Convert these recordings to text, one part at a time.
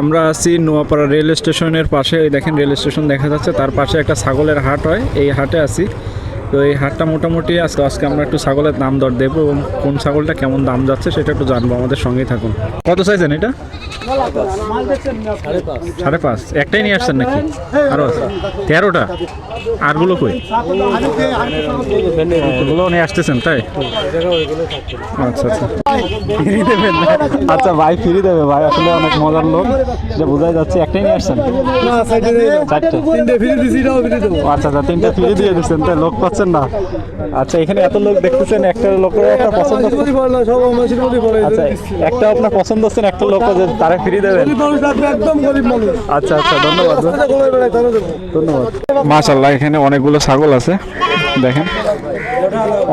আমরা আছি নোয়াপাড়া রেল স্টেশনের পাশে। দেখেন রেল স্টেশন দেখা যাচ্ছে। তার পাশে একটা ছাগলের হাট হয়। এই হাটে আছি। তো এই হাটটা মোটামুটি আজকে আজকে আমরা একটু ছাগলের দাম দর দেবো এবং কোন ছাগলটা কেমন দাম যাচ্ছে সেটা একটু জানব। আমাদের সঙ্গেই থাকুন। কত চাইছেন এটা? সাড়ে পাঁচ। একটাই নিয়ে আসছেন নাকি? আরও আছে। তেরোটা? আরগুলো কই? ওগুলো নিয়ে আসতেছেন তাই? আচ্ছা আচ্ছা। ফ্রি দেবেন? আচ্ছা ভাই ফ্রি দেবে। ভাই আসলে অনেক মজার লোক। যে বোঝাই যাচ্ছে একটাই নিয়ে আসছেন? আচ্ছা আচ্ছা তিনটা ফ্রি দিয়ে দিচ্ছেন তাই লোক পাচ্ছেন না। আচ্ছা এখানে এত লোক দেখতেছেন একটা লোক একটা পছন্দ? আচ্ছা একটা আপনার পছন্দ হচ্ছেন একটা লোক যে ফ্রি দেবেন? আচ্ছা আচ্ছা ধন্যবাদ ধন্যবাদ। মাশাল্লাহ এখানে অনেকগুলো ছাগল আছে। দেখেন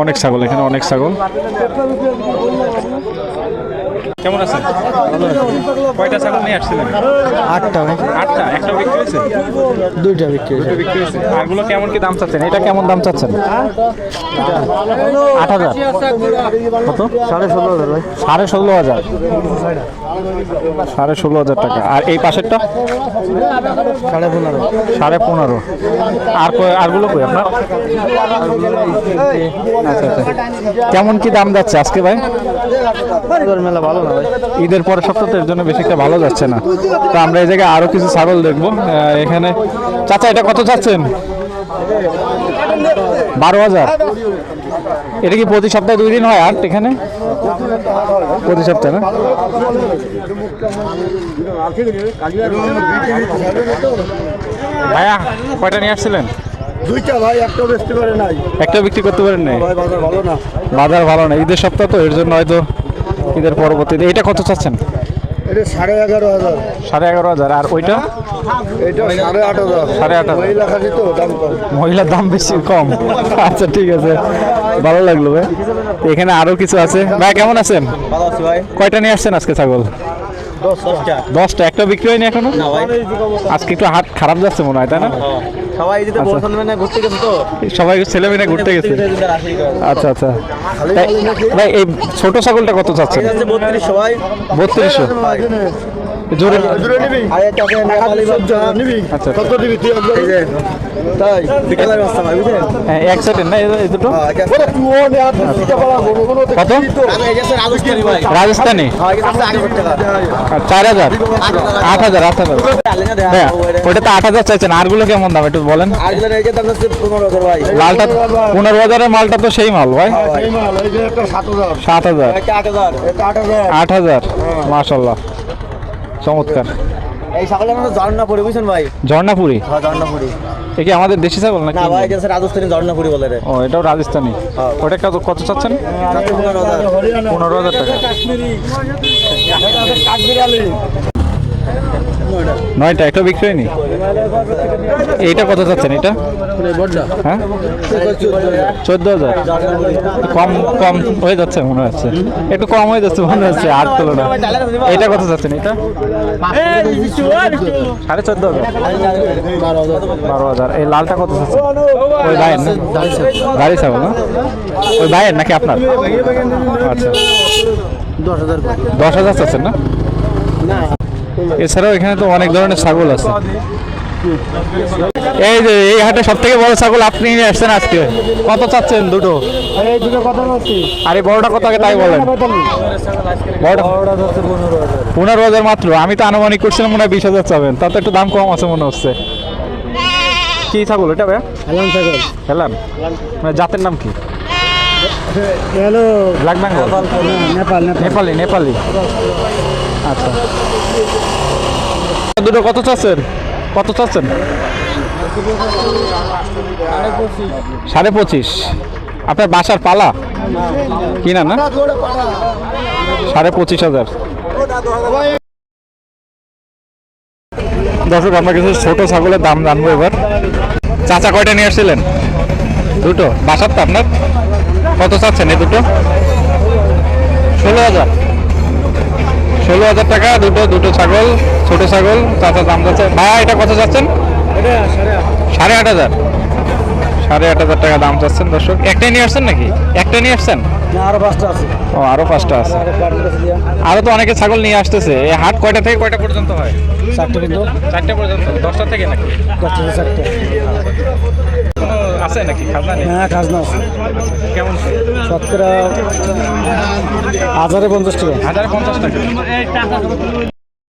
অনেক ছাগল এখানে অনেক ছাগল। কেমন আছেন? কয়টা ছাগল নিয়ে আসছিলেন? আটটা ভাই আটটা? একটা বিক্রি হয়েছে? দুইটা বিক্রি হয়েছে। বিক্রি হয়েছে। আরগুলো কেমন কি দাম চাচ্ছেন? এটা কেমন দাম চাচ্ছেন? আট হাজার। কত? সাড়ে ষোলো হাজার ভাই। সাড়ে ষোলো হাজার। সাড়ে ষোলো হাজার টাকা। আর এই পাশেরটা? সাড়ে পনেরো। সাড়ে পনেরো। আর আরগুলো কই আপনার? আচ্ছা আচ্ছা। কেমন কি দাম যাচ্ছে আজকে ভাই? মেলা ভালো ঈদের পরে সপ্তাহ এর জন্য বেশি একটা ভালো যাচ্ছে না। তো আমরা এই জায়গায় আরও কিছু ছাগল দেখব। এখানে চাচা এটা কত চাচ্ছেন? বারো হাজার। এটা কি প্রতি সপ্তাহে দুই দিন হয় আট এখানে? প্রতি সপ্তাহে না? ভাইয়া কয়টা নিয়ে আসছিলেন? দুইটা ভাই একটা বেচতে পারে নাই। একটা বিক্রি করতে পারেন নাই? বাজার ভালো না। বাজার ভালো না। ঈদের সপ্তাহ তো এর জন্য হয়তো ঈদের পরবর্তীতে এটা কত চাচ্ছেন? এটা সাড়ে এগারো হাজার। সাড়ে এগারো হাজার। আর ওইটা? এটা সাড়ে আট হাজার। সাড়ে আট হাজার। মহিলা খাসি তো দাম কম। মহিলার দাম বেশি কম। আচ্ছা ঠিক আছে। ভালো লাগল ভাই। এখানে আরও কিছু আছে? ভাই কেমন আছেন? ভালো আছে ভাই। কয়টা নিয়ে আসছেন আজকে ছাগল? দশটা। দশটা। একটা বিক্রি হয়নি এখনও? আজকে একটু হাট খারাপ যাচ্ছে মনে হয় তাই না? সবাই যদি পছন্দ বলছেন মানে ঘুরতে গেছে তো? সবাই ছেলে মেয়ে ঘুরতে গেছে। আচ্ছা আচ্ছা। ভাই এই ছোট ছাগলটা কত চাচ্ছে বত্রিশ সবাই। বত্রিশশো। জোরে আরে তোকে নেপালি নিবি। আচ্ছা। কত দিবি তুই একদম তাই বিকেলে বাচ্চা ভাই বুঝলেন হ্যাঁ, এক সেকেন্ড না এই- এই দুটো? ওরে তুই ও নে আর দিতে পারা কোনো কোনো কত? এই গেছে রাজস্থানি ভাই। রাজস্থানি? হ্যাঁ গেছে আগে টাকা আর চার হাজার? আট হাজার আট হাজার। হ্যাঁ ওটা তো আট হাজার চাইছেন আরগুলো কেমন দাম একটু বলেন? আরগুলো দাম হচ্ছে ভাই। লালটা মালটা তো সেই মাল ভাই। এই মাল এই যে একটা সাত হাজার। একটা আট হাজার। একটা চমৎকার। এই ছাগলের মধ্যে ঝর্ণাপুরি বুঝছেন ভাই? ঝর্ণাপুরি? হ্যাঁ ঝর্ণাপুরি। এ কি আমাদের দেশি ছাগল নাকি? না ভাই গেছে রাজস্থানি ঝর্ণাপুরি বলে রে। ও এটাও রাজস্থানি। ওটা কত কত চাচ্ছেন? চারশো পনেরো হাজার। পনেরো হাজার টাকা। নয়টা, একটা বিক্রি হয়নি? এইটা কত চাচ্ছেন এটা? হ্যাঁ? চোদ্দ হাজার। কম কম হয়ে যাচ্ছে মনে হচ্ছে। একটু কম হয়ে যাচ্ছে মনে হচ্ছে আট তুলনা। এটা কত চাচ্ছেন এটা? সাড়ে চোদ্দ হাজার। বারো হাজার। এই লালটা কত চাচ্ছেন ওই ভাইয়ের না? গাড়ি ছাগল না? ওই ভাইয়ের নাকি আপনার? আচ্ছা। দশ হাজার দশ হাজার চাচ্ছেন না? এছাড়াও এখানে তো অনেক ধরনের ছাগল আছে। এই যে এই হাটে সব থেকে বড় ছাগল আপনি নিয়ে আসছেন আজকে? কত চাচ্ছেন দুটো? আর এই বড়টা কত আগে তাই বলেন। পনেরো হাজার মাত্র। আমি তো আনুমানিক করছিলাম মনে হয় বিশ হাজার চাবেন। তাতে একটু দাম কম আছে মনে হচ্ছে। কি ছাগল এটা ভাইয়া? হেলান ছাগল। খেলাম মানে জাতের নাম কি? Hello black Bengal. Nepal. Nepali Nepali. আচ্ছা। দুটো কত চাচ্ছেন? কত চাচ্ছেন? সাড়ে পঁচিশ। আপনার বাসার পালা? কিনা না? সাড়ে পঁচিশ হাজার। দর্শক আমরা কিছু ছোট ছাগলের দাম জানব এবার। চাচা কয়টা নিয়ে আসছিলেন? দুটো। বাসার তো আপনার। কত চাচ্ছেন এই দুটো? ষোলো হাজার। ষোলো হাজার টাকা দুটো দুটো ছাগল ছোট ছাগল চাচা দাম যাচ্ছে ভাইয়া এটা কত যাচ্ছেন সাড়ে আট। হাজার। সাড়ে আট হাজার টাকা দাম চাচ্ছেন দর্শক। একটাই নিয়ে আসছেন নাকি? একটাই নিয়ে আসছেন? আরও পাঁচটা আছে। ও আরও পাঁচটা আছে। আরও তো অনেকে ছাগল নিয়ে আসতেছে। এই হাট কয়টা থেকে কয়টা পর্যন্ত হয়? চারটে কিন্তু চারটে পর্যন্ত। দশটা থেকে নাকি? দশটা চারটে। কোনো আছে নাকি? খাজনা নেই? হ্যাঁ খাজনা আছে কেমন? শতকরা হাজারে পঞ্চাশ টাকা। হাজারে পঞ্চাশ টাকা।